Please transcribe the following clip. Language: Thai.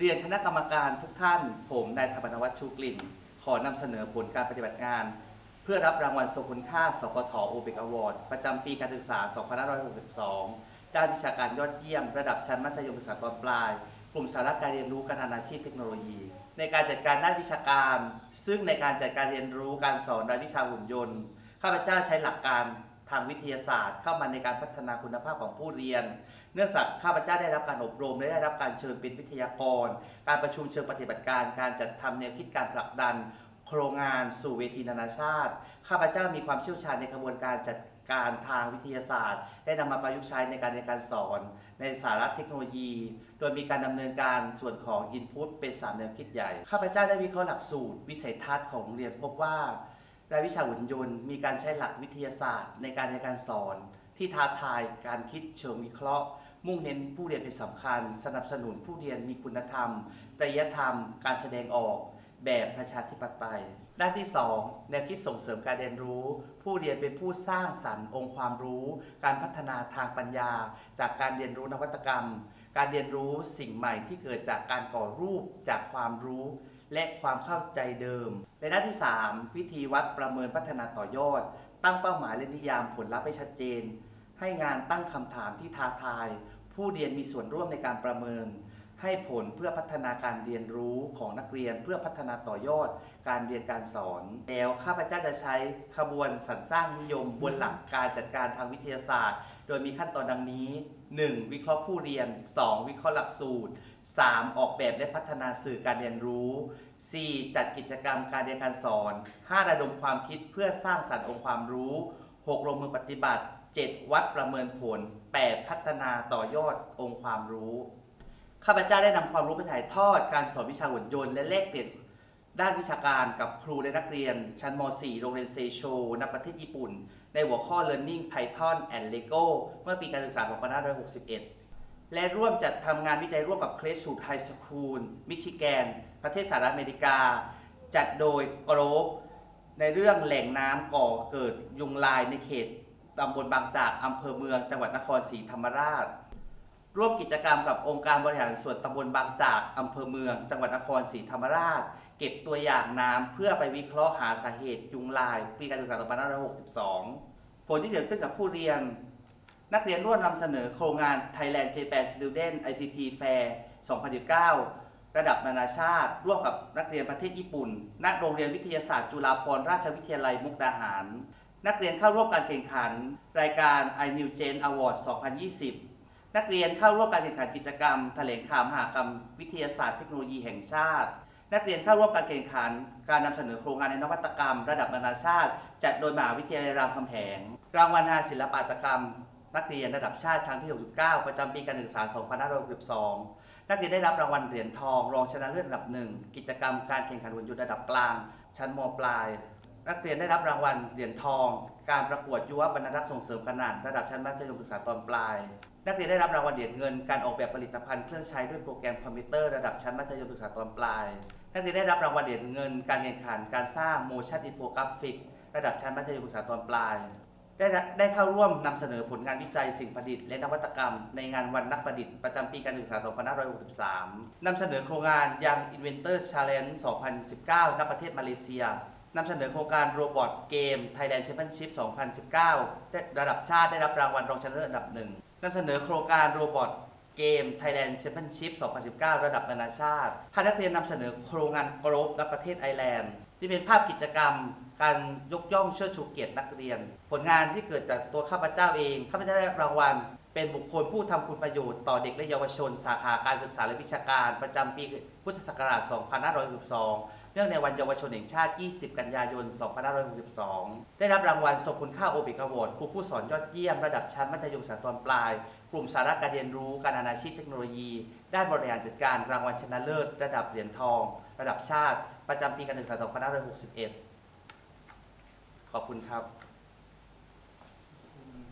เรียนคณะกรรมการทุกท่าน ผมนายธรรมนวัชชูกลิ่น ขอนำเสนอผลการปฏิบัติงาน เพื่อรับรางวัลทรงคุณค่า สกทโอเบกอวอร์ดประจำปีการศึกษา 2562 ด้านวิชาการยอดเยี่ยม ระดับชั้นมัธยมศึกษาตอนปลาย กลุ่มสาระการเรียนรู้การนานาชีพเทคโนโลยี ในการจัดการด้านวิชาการ ซึ่งในการจัดการเรียนรู้การสอนด้านวิชาหุ่นยนต์ข้าพเจ้าใช้หลักการ ทางวิทยาศาสตร์ เข้ามาในการพัฒนาคุณภาพของผู้เรียน เนื่องจากข้าพเจ้าได้รับการอบรมและได้รับการเชิญเป็นวิทยากร การประชุมเชิงปฏิบัติการ การจัดทำแนวคิดการผลักดัน โครงงานสู่เวทีนานาชาติ ข้าพเจ้ามีความเชี่ยวชาญในกระบวนการจัดการทางวิทยาศาสตร์ ได้นำมาประยุกต์ใช้ในการเรียนการสอน ในสาระเทคโนโลยี โดยมีการดำเนินการส่วนของ Input เป็นสามแนวคิดใหญ่ ข้าพเจ้าได้วิเคราะห์หลักสูตร วิสัยทัศน์ของโรงเรียนพบว่า รายวิชาหุ่นยนต์มีการใช้หลักวิทยาศาสตร์ ในการเรียนการสอน ที่ท้าทายการคิดเชิงวิเคราะห์ มุ่งเน้นผู้เรียนเป็นสำคัญ สนับสนุนผู้เรียนมีคุณธรรมจริยธรรม การแสดงออก แบบประชาธิปไตย ด้านที่ 2 แนวคิดส่งเสริมการเรียนรู้ ผู้เรียนเป็นผู้สร้างสรรค์องค์ความรู้ การพัฒนาทางปัญญา จากการเรียนรู้นวัตกรรม การเรียนรู้สิ่งใหม่ที่เกิดจากการก่อรูปจากความรู้ และความเข้าใจเดิมในด้านที่ 3 วิธีวัดประเมินพัฒนาต่อยอด ตั้งเป้าหมายและนิยามผลลัพธ์ให้ชัดเจน ให้งานตั้งคำถามที่ท้าทาย ผู้เรียนมีส่วนร่วมในการประเมิน ให้ผลเพื่อพัฒนาการเรียนรู้ของนักเรียนเพื่อพัฒนาต่อยอด การเรียนการสอน แล้วข้าพเจ้าจะใช้ขบวนสรรสร้างนิยมบนหลักการจัดการทางวิทยาศาสตร์ โดยมีขั้นตอนดังนี้ 1. วิเคราะห์ผู้เรียน 2. วิเคราะห์หลักสูตร 3. ออกแบบและพัฒนาสื่อการเรียนรู้ 4. จัดกิจกรรมการเรียนการสอน 5. ระดมความคิดเพื่อสร้างสรรค์องค์ความรู้ 6. ลงมือปฏิบัติ 7. วัดประเมินผล 8. พัฒนาต่อยอดองค์ความรู้ ข้าพเจ้าได้นำความรู้ไปถ่ายทอดการสอนวิชาหุ่นยนต์และแลกเปลี่ยนด้านวิชาการกับครูและนักเรียน ชั้นม .4 โรงเรียนเซโชณประเทศญี่ปุ่น ในหัวข้อ Learning Python and Lego เมื่อปีการศึกษา 2561 และร่วมจัดทำงานวิจัยร่วมกับ Crestwood High School มิชิแกน ประเทศสหรัฐอเมริกา จัดโดยกรบในเรื่องแหล่งน้ำก่อเกิดยุงลายในเขตตำบลบางจากอำเภอเมือง จังหวัดนครศรีธรรมราช ร่วมกิจกรรมกับองค์การบริหารส่วนตำบลบางจากอำเภอเมือง จังหวัดนครศรีธรรมราช เก็บตัวอย่างน้ำเพื่อไปวิเคราะห์หาสาเหตุยุงลาย ปีการศึกษา2562 ผลที่เกิดขึ้นกับผู้เรียน นักเรียนร่วมนำเสนอโครงงาน Thailand Japan Student ICT Fair 2019 ระดับนานาชาติ ร่วมกับนักเรียนประเทศญี่ปุ่นณโรงเรียนวิทยาศาสตร์จุฬาภรณราชวิทยาลัยมุกดาหาร นักเรียนเข้าร่วมการแข่งขัน รายการ i n e w Gen Award 2020 นักเรียนเข้าร่วมการแข่งขันกิจกรรมแถลงข่าวมหากรรมวิทยาศาสตร์เทคโนโลยีแห่งชาติ นักเรียนเข้าร่วมการแข่งขัน การนำเสนอโครงงานในนวัตกรรม ระดับนานาชาติ จัดโดยมหาวิทยาลัยรามคำแหง รางวัลงานศิลปาตกรรม นักเรียนระดับชาติครั้งที่ 69 ประจำปีการศึกษา 2562 นักเรียนได้รับรางวัลเหรียญทอง รองชนะเลิศอันดับหนึ่งกิจกรรมการแข่งขันหุ่นยนต์ระดับกลาง ชั้นมปลาย นักเรียนได้รับรางวัลเหรียญทอง การประกวดยุวบรรณรักษ์ส่งเสริมขนาดระดับชั้นมัธยมศึกษาตอนปลาย นักเรียนได้รับรางวัลเหรียญเงิน การออกแบบผลิตภัณฑ์เครื่องใช้ด้วยโปรแกรมคอมพิวเตอร์ระดับชั้นมัธยมศึกษาตอนปลาย นักเรียนได้รับรางวัลเหรียญเงิน การแข่งขันการสร้าง motion infographic ระดับชั้นมัธยมศึกษาตอนปลาย ได้ได้เข้าร่วมนำเสนอผลงานวิจัยสิ่งประดิษฐ์และนวัตกรรม ในงานวันนักประดิษฐ์ประจำปีการศึกษา 2563นำเสนอโครงงานยัง Inventor Challenge 2019 ณ ประเทศมาเลเซีย นำเสนอโครงการโรบอทเกม Thailand Championship 2019ได้ระดับชาติได้รับรางวัลรองชนะเลิศอันดับหนึ่งนำเสนอโครงการโรบอทเกม Thailand Championship 2019 ระดับนานาชาติพานักเรียนนำเสนอโครงงานกรบณประเทศไอร์แลนด์ที่เป็นภาพกิจกรรม การยกย่องเชิดชูเกียรตินักเรียน ผลงานที่เกิดจากตัวข้าพเจ้าเองข้าพเจ้าได้รับรางวัลเป็นบุคคลผู้ทำคุณประโยชน์ต่อเด็กและเยาวชน สาขาการศึกษาและวิชาการ ประจำปีพุทธศักราช 2562 เนื่องในวันเยาวชนแห่งชาติ 20 กันยายน 2562 ได้รับรางวัลทรงคุณค่าโอเบกาวอร์ดครูผู้สอนยอดเยี่ยมระดับชั้นมัธยมศึกษาตอนปลาย กลุ่มสาระการเรียนรู้การอนาชีพเทคโนโลยี ด้านบริหารจัดการรางวัลชนะเลิศ ระดับเหรียญทอง ระดับชาติ ประจำปีการศึกษา 2561 ขอบคุณครับ